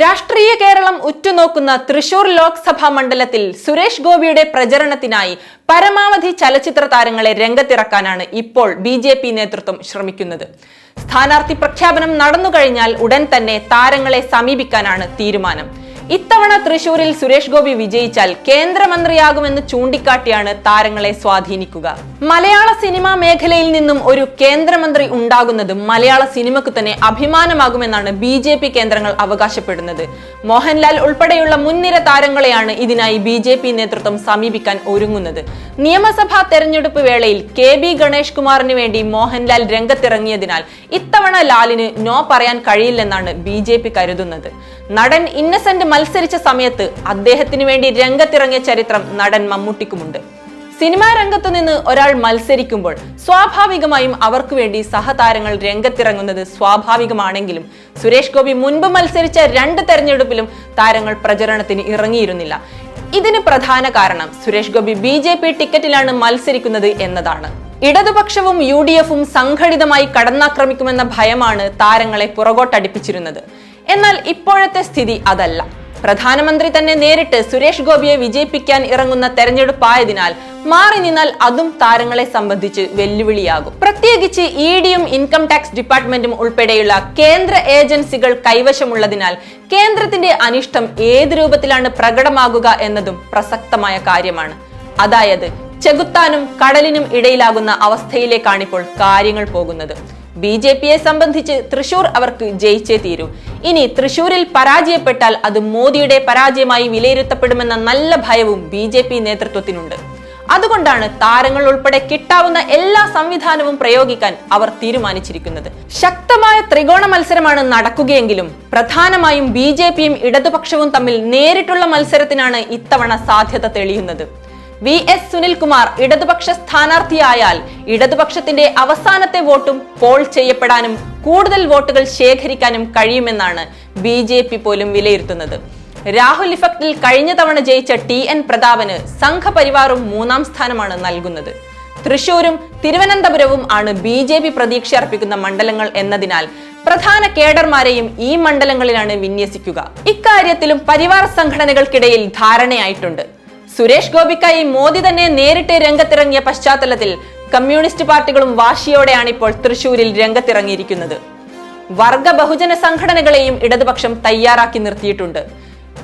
രാഷ്ട്രീയ കേരളം ഉറ്റുനോക്കുന്ന തൃശൂർ ലോക്സഭാ മണ്ഡലത്തിൽ സുരേഷ് ഗോപിയുടെ പ്രചരണത്തിനായി പരമാവധി ചലച്ചിത്ര താരങ്ങളെ രംഗത്തിറക്കാനാണ് ഇപ്പോൾ ബി ജെ പി നേതൃത്വം ശ്രമിക്കുന്നത്. സ്ഥാനാർത്ഥി പ്രഖ്യാപനം നടന്നുകഴിഞ്ഞാൽ ഉടൻ തന്നെ താരങ്ങളെ സമീപിക്കാനാണ് തീരുമാനം. ഇത്തവണ തൃശൂരിൽ സുരേഷ് ഗോപി വിജയിച്ചാൽ കേന്ദ്രമന്ത്രിയാകുമെന്ന് ചൂണ്ടിക്കാട്ടിയാണ് താരങ്ങളെ സ്വാധീനിക്കുക. മലയാള സിനിമാ മേഖലയിൽ നിന്നും ഒരു കേന്ദ്രമന്ത്രി ഉണ്ടാകുന്നത് മലയാള സിനിമയ്ക്ക് തന്നെ അഭിമാനമാകുമെന്നാണ് ബി ജെ പി കേന്ദ്രങ്ങൾ അവകാശപ്പെടുന്നത്. മോഹൻലാൽ ഉൾപ്പെടെയുള്ള മുൻനിര താരങ്ങളെയാണ് ഇതിനായി ബി ജെ പി നേതൃത്വം സമീപിക്കാൻ ഒരുങ്ങുന്നത്. നിയമസഭാ തെരഞ്ഞെടുപ്പ് വേളയിൽ കെ ബി ഗണേഷ് കുമാറിന് വേണ്ടി മോഹൻലാൽ രംഗത്തിറങ്ങിയതിനാൽ ഇത്തവണ ലാലിന് നോ പറയാൻ കഴിയില്ലെന്നാണ് ബി കരുതുന്നത്. നടൻ ഇന്നസെന്റ് മത്സരിച്ച സമയത്ത് അദ്ദേഹത്തിന് വേണ്ടി രംഗത്തിറങ്ങിയ ചരിത്രം നടൻ മമ്മൂട്ടിക്കുമുണ്ട്. സിനിമാ രംഗത്തു നിന്ന് ഒരാൾ മത്സരിക്കുമ്പോൾ സ്വാഭാവികമായും അവർക്ക് വേണ്ടി സഹതാരങ്ങൾ രംഗത്തിറങ്ങുന്നത് സ്വാഭാവികമാണെങ്കിലും സുരേഷ് ഗോപി മുൻപ് മത്സരിച്ച രണ്ട് തെരഞ്ഞെടുപ്പിലും താരങ്ങൾ പ്രചരണത്തിന് ഇറങ്ങിയിരുന്നില്ല. ഇതിന് പ്രധാന കാരണം Suresh Gopi B J P ടിക്കറ്റിലാണ് മത്സരിക്കുന്നത് എന്നതാണ്. ഇടതുപക്ഷവും യു ഡി എഫും സംഘടിതമായി കടന്നാക്രമിക്കുമെന്ന ഭയമാണ് താരങ്ങളെ പുറകോട്ടടിപ്പിച്ചിരുന്നത്. എന്നാൽ ഇപ്പോഴത്തെ സ്ഥിതി അതല്ല. പ്രധാനമന്ത്രി തന്നെ നേരിട്ട് സുരേഷ് ഗോപിയെ വിജയിപ്പിക്കാൻ ഇറങ്ങുന്ന തെരഞ്ഞെടുപ്പായതിനാൽ മാറി നിന്നാൽ അതും താരങ്ങളെ സംബന്ധിച്ച് വെല്ലുവിളിയാകും. പ്രത്യേകിച്ച് ഇ ഡിയും ഇൻകം ടാക്സ് ഡിപ്പാർട്ട്മെന്റും ഉൾപ്പെടെയുള്ള കേന്ദ്ര ഏജൻസികൾ കൈവശമുള്ളതിനാൽ കേന്ദ്രത്തിന്റെ അനിഷ്ടം ഏത് രൂപത്തിലാണ് പ്രകടമാകുക എന്നതും പ്രസക്തമായ കാര്യമാണ്. അതായത് ചെകുത്താനും കടലിനും ഇടയിലാകുന്ന അവസ്ഥയിലേക്കാണിപ്പോൾ കാര്യങ്ങൾ പോകുന്നത്. ബി ജെ പിയെ സംബന്ധിച്ച് തൃശൂർ അവർക്ക് ജയിച്ചേ തീരൂ. ഇനി തൃശൂരിൽ പരാജയപ്പെട്ടാൽ അത് മോദിയുടെ പരാജയമായി വിലയിരുത്തപ്പെടുമെന്ന നല്ല ഭയവും ബി ജെ പി നേതൃത്വത്തിനുണ്ട്. അതുകൊണ്ടാണ് താരങ്ങൾ ഉൾപ്പെടെ കിട്ടാവുന്ന എല്ലാ സംവിധാനവും പ്രയോഗിക്കാൻ അവർ തീരുമാനിച്ചിരിക്കുന്നത്. ശക്തമായ ത്രികോണ മത്സരമാണ് നടക്കുകയെങ്കിലും പ്രധാനമായും ബി ജെ പിയും ഇടതുപക്ഷവും തമ്മിൽ നേരിട്ടുള്ള മത്സരത്തിനാണ് ഇത്തവണ സാധ്യത തെളിയുന്നത്. വി എസ് സുനിൽകുമാർ ഇടതുപക്ഷ സ്ഥാനാർത്ഥിയായാൽ ഇടതുപക്ഷത്തിന്റെ അവസാനത്തെ വോട്ടും പോൾ ചെയ്യപ്പെടാനും കൂടുതൽ വോട്ടുകൾ ശേഖരിക്കാനും കഴിയുമെന്നാണ് ബി ജെ പി പോലും വിലയിരുത്തുന്നത്. രാഹുൽ ഇഫക്റ്റിൽ കഴിഞ്ഞ തവണ ജയിച്ച ടി എൻ പ്രതാപന് സംഘപരിവാറും മൂന്നാം സ്ഥാനമാണ് നൽകുന്നത്. തൃശൂരും തിരുവനന്തപുരവും ആണ് ബി ജെ പി പ്രതീക്ഷ അർപ്പിക്കുന്ന മണ്ഡലങ്ങൾ എന്നതിനാൽ പ്രധാന കേഡർമാരെയും ഈ മണ്ഡലങ്ങളിലാണ് വിന്യസിക്കുക. ഇക്കാര്യത്തിലും പരിവാർ സംഘടനകൾക്കിടയിൽ ധാരണയായിട്ടുണ്ട്. സുരേഷ് ഗോപിക്കായി മോദി തന്നെ നേരിട്ട് രംഗത്തിറങ്ങിയ പശ്ചാത്തലത്തിൽ കമ്മ്യൂണിസ്റ്റ് പാർട്ടികളും വാശിയോടെയാണ് ഇപ്പോൾ തൃശൂരിൽ രംഗത്തിറങ്ങിയിരിക്കുന്നത്. വർഗ ബഹുജന സംഘടനകളെയും ഇടതുപക്ഷം തയ്യാറാക്കി നിർത്തിയിട്ടുണ്ട്.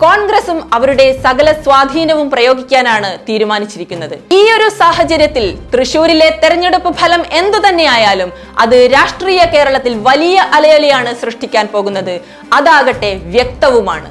കോൺഗ്രസും അവരുടെ സകല സ്വാധീനവും പ്രയോഗിക്കാനാണ് തീരുമാനിച്ചിരിക്കുന്നത്. ഈ ഒരു സാഹചര്യത്തിൽ തൃശൂരിലെ തെരഞ്ഞെടുപ്പ് ഫലം എന്തു തന്നെയായാലും അത് രാഷ്ട്രീയ കേരളത്തിൽ വലിയ അലയലിയാണ് സൃഷ്ടിക്കാൻ പോകുന്നത്. അതാകട്ടെ വ്യക്തവുമാണ്.